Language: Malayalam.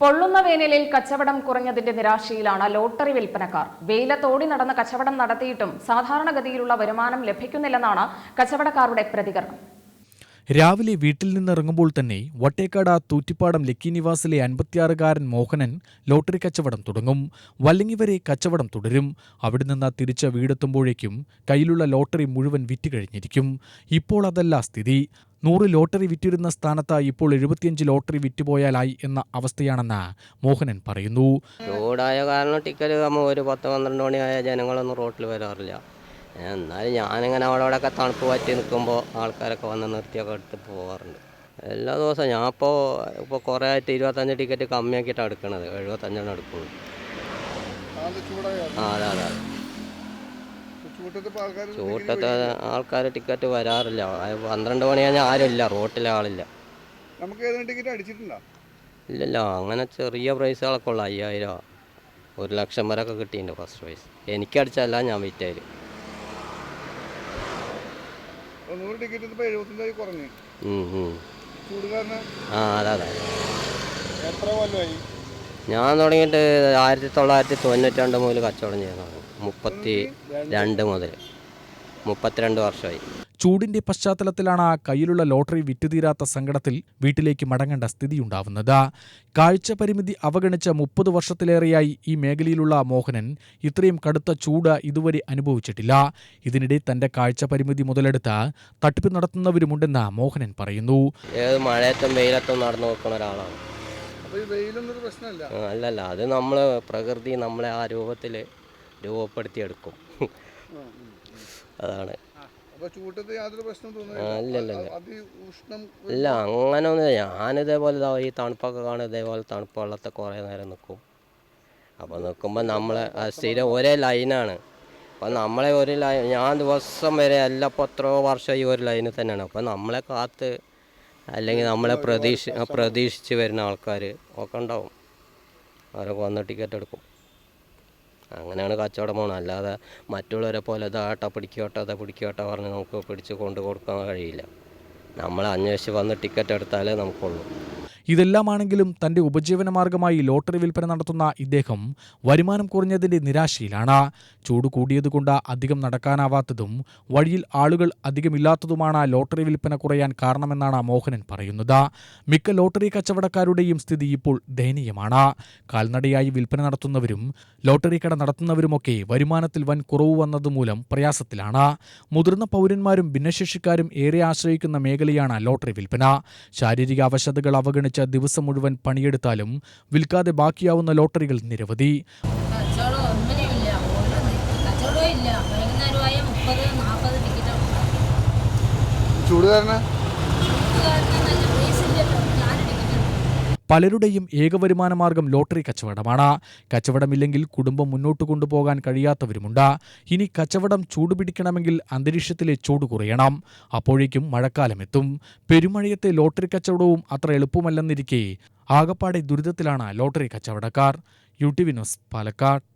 പൊള്ളുന്ന വേനലിൽ കച്ചവടം കുറഞ്ഞതിന്റെ നിരാശയിലാണ് ലോട്ടറി വിൽപ്പനക്കാർ. വെയിലത്തോടി നടന്ന കച്ചവടം നടത്തിയിട്ടും സാധാരണഗതിയിലുള്ള വരുമാനം ലഭിക്കുന്നില്ലെന്നാണ് കച്ചവടക്കാരുടെ പ്രതികരണം. രാവിലെ വീട്ടിൽ നിന്നിറങ്ങുമ്പോൾ തന്നെ വട്ടേക്കാട് തൂറ്റിപ്പാടം ലക്കി നിവാസിലെ അൻപത്തിയാറുകാരൻ മോഹനൻ ലോട്ടറി കച്ചവടം തുടങ്ങും. വല്ലങ്ങി വരെ കച്ചവടം തുടരും. അവിടെ നിന്ന് തിരിച്ച വീടെത്തുമ്പോഴേക്കും കയ്യിലുള്ള ലോട്ടറി മുഴുവൻ വിറ്റ് കഴിഞ്ഞിരിക്കും ഇപ്പോൾ അതല്ല സ്ഥിതി. നൂറ് ലോട്ടറി വിറ്റിരുന്ന സ്ഥാനത്ത് ഇപ്പോൾ എഴുപത്തിയഞ്ച് ലോട്ടറി വിറ്റുപോയാലായി എന്ന അവസ്ഥയാണെന്ന് മോഹനൻ പറയുന്നു. ചൂടായ കാരണം ടിക്കറ്റ് ഒരു പത്ത് പന്ത്രണ്ട് മണിയായ ജനങ്ങളൊന്നും റോട്ടിൽ വരാറില്ല. എന്നാലും ഞാനിങ്ങനെ അവിടെ അവിടെയൊക്കെ തണുപ്പ് പറ്റി നിൽക്കുമ്പോൾ ആൾക്കാരൊക്കെ വന്ന് നിർത്തിയൊക്കെ എടുത്ത് പോകാറുണ്ട് എല്ലാ ദിവസവും ഞാൻ ഇപ്പോൾ ഇപ്പോൾ കുറേ ആയിട്ട് ഇരുപത്തഞ്ച് ടിക്കറ്റ് കമ്മിയാക്കിയിട്ടാണ് എടുക്കണത്. എഴുപത്തഞ്ചെണ്ണം എടുക്കുള്ളൂ. ആ അതെ അതെ ചൂട്ടത്തെ ആൾക്കാർ ടിക്കറ്റ് വരാറില്ല. പന്ത്രണ്ട് മണി കഴിഞ്ഞാൽ ആരുമില്ല റോട്ടിലെ ആളില്ല. ഇല്ലല്ലോ അങ്ങനെ ചെറിയ പ്രൈസുകളൊക്കെ ഉള്ളു. അയ്യായിരം ഒരു ലക്ഷം വരെ ഒക്കെ കിട്ടിയിട്ടുണ്ട് ഫസ്റ്റ് പ്രൈസ് എനിക്കടിച്ചല്ല ഞാൻ വിറ്റായി അപ്പോൾ നൂറ് ടിക്കറ്റ് ഇപ്പോൾ എഴുപത്തഞ്ചായി കുറഞ്ഞു. ചൂട് കാരണം ആ അതെ അതെ. എത്ര കൊല്ലമായി? ഞാൻ തുടങ്ങിയിട്ട് ആയിരത്തി തൊള്ളായിരത്തി തൊണ്ണൂറ്റി രണ്ട് മുതൽ കച്ചവടം ചെയ്യാൻ തുടങ്ങി. മുപ്പത്തി രണ്ട് മുതൽ. മുപ്പത്തിരണ്ട് വർഷമായി. ചൂടിന്റെ പശ്ചാത്തലത്തിലാണ് കയ്യിലുള്ള ലോട്ടറി വിറ്റുതീരാത്ത സങ്കടത്തിൽ വീട്ടിലേക്ക് മടങ്ങേണ്ട സ്ഥിതിയുണ്ടാവുന്നത്. കാഴ്ച പരിമിതി അവഗണിച്ച മുപ്പത് വർഷത്തിലേറെയായി ഈ മേഖലയിലുള്ള മോഹനൻ ഇത്രയും കടുത്ത ചൂട് ഇതുവരെ അനുഭവിച്ചിട്ടില്ല. ഇതിനിടെ തന്റെ കാഴ്ച പരിമിതി മുതലെടുത്ത് തട്ടിപ്പ് നടത്തുന്നവരുമുണ്ടെന്ന് മോഹനൻ പറയുന്നു. ഏത് മഴയത്തും വെയിലത്തും നടന്നു നോക്കുന്ന ഒരാളാണ്. അല്ലല്ല അത് നമ്മൾ പ്രകൃതി നമ്മളെ ആ രൂപത്തിൽ രൂപപ്പെടുത്തിയെടുക്കും. അതാണ്. അപ്പോൾ ഇല്ല അങ്ങനെ ഒന്നും ഞാനിതേപോലെ ഈ തണുപ്പൊക്കെ കാണും ഇതേപോലെ തണുപ്പ് വെള്ളത്തെ കുറേ നേരം നിൽക്കും അപ്പോൾ നിൽക്കുമ്പോൾ നമ്മളെ ആ സ്ഥിരം ഒരേ ലൈനാണ്. അപ്പം നമ്മളെ ഒരു ലൈൻ ഞാൻ ദിവസം വരെ എല്ലാം ഇപ്പോൾ എത്രയോ വർഷം ഈ ഒരു ലൈനിൽ തന്നെയാണ്. അപ്പം നമ്മളെ കാത്ത് അല്ലെങ്കിൽ നമ്മളെ പ്രതീക്ഷ പ്രതീക്ഷിച്ച് വരുന്ന ആൾക്കാർ ഒക്കെ ഉണ്ടാവും. അവരൊക്കെ വന്ന് ടിക്കറ്റ് എടുക്കും. അങ്ങനെയാണ് കച്ചവടം പോകുന്നത്. അല്ലാതെ മറ്റുള്ളവരെ പോലെ ഇതാട്ട പിടിക്കോട്ടെ അതാ പിടിക്കോട്ടെ പറഞ്ഞ് നമുക്ക് പിടിച്ച് കൊണ്ട് കൊടുക്കാൻ കഴിയില്ല. നമ്മൾ അന്വേഷിച്ച് വന്ന് ടിക്കറ്റ് എടുത്താലേ നമുക്കുള്ളൂ. ഇതെല്ലാമാണെങ്കിലും തന്റെ ഉപജീവനമാർഗമായി ലോട്ടറി വിൽപ്പന നടത്തുന്ന ഇദ്ദേഹം വരുമാനം കുറഞ്ഞതിന്റെ നിരാശയിലാണ്. ചൂട് കൂടിയതുകൊണ്ട് അധികം നടക്കാനാവാത്തതും വഴിയിൽ ആളുകൾ അധികമില്ലാത്തതുമാണ് ലോട്ടറി വിൽപ്പന കുറയാൻ കാരണമെന്നാണ് മോഹനൻ പറയുന്നത്. മിക്ക ലോട്ടറി കച്ചവടക്കാരുടെയും സ്ഥിതി ഇപ്പോൾ ദയനീയമാണ്. കാൽനടയായി വിൽപ്പന നടത്തുന്നവരും ലോട്ടറി കട നടത്തുന്നവരുമൊക്കെ വരുമാനത്തിൽ വൻ കുറവ് വന്നതുമൂലം പ്രയാസത്തിലാണ്. മുതിർന്ന പൗരന്മാരും ഭിന്നശേഷിക്കാരും ഏറെ ആശ്രയിക്കുന്ന മേഖലയാണ് ലോട്ടറി വിൽപ്പന. ശാരീരിക അവശതകൾ അവഗണിച്ച് ദിവസം മുഴുവൻ പണിയെടുത്താലും വിൽക്കാതെ ബാക്കിയാവുന്ന ലോട്ടറികൾ നിരവധി. കച്ചവടം ഒന്നിനുമില്ല ഒരു കച്ചവടവും ഇല്ല വൈകുന്നേരമായ മുപ്പത് നാൽപ്പത് ടിക്കറ്റ് ചൂട് കാരണം നല്ല പ്രൈസില്ലല്ലോ ഞാൻ ടിക്കറ്റ് എടുക്കും പലരുടെയും ഏകവരുമാന മാർഗം ലോട്ടറി കച്ചവടമാണ്. കച്ചവടമില്ലെങ്കിൽ കുടുംബം മുന്നോട്ട് കൊണ്ടുപോകാൻ കഴിയാത്തവരുമുണ്ട്. ഇനി കച്ചവടം ചൂടുപിടിക്കണമെങ്കിൽ അന്തരീക്ഷത്തിലെ ചൂട് കുറയണം. അപ്പോഴേക്കും മഴക്കാലമെത്തും. പെരുമഴയത്തെ ലോട്ടറി കച്ചവടവും അത്ര എളുപ്പമല്ലെന്നിരിക്കെ ആകപ്പാടെ ദുരിതത്തിലാണ് ലോട്ടറി കച്ചവടക്കാർ. U T V news Palakkad.